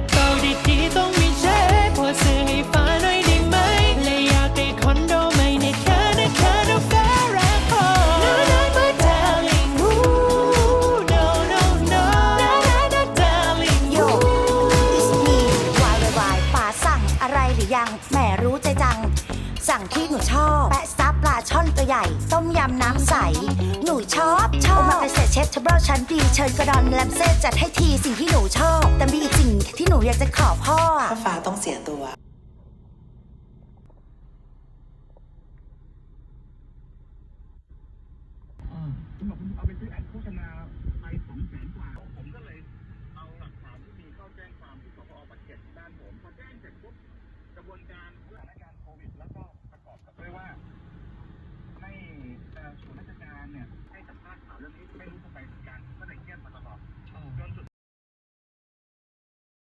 บเก่าดีๆต้องมีเช็พอซื้อให้ฟ้าหน่อยได้ไหมและอยากได้คอนโดใหม่ในแค่ในแค่ดูแฟร์แรกพอ No no no darling ooh no no no No no no darling Yo ooh it's me วาย why why ป้าสั่งอะไรหรือยังแหมรู้ใจจัง สั่งที่หนูชอบ แปะซับปลาช่อน ใหญ่ ต้มยำน้ำใส หนูชอบชอบโอมากาเสะเชฟเทเบิลชั้นดีเชิญกระดอนแลมเซ่จัดให้ทีสิ่งที่หนูชอบ แต่มีอีกสิ่งที่หนูอยากจะขอพ่ออะถ้าฟ้าต้องเสียตัวคุณบอกคุณเอาไปซื้อแอดโฆษณา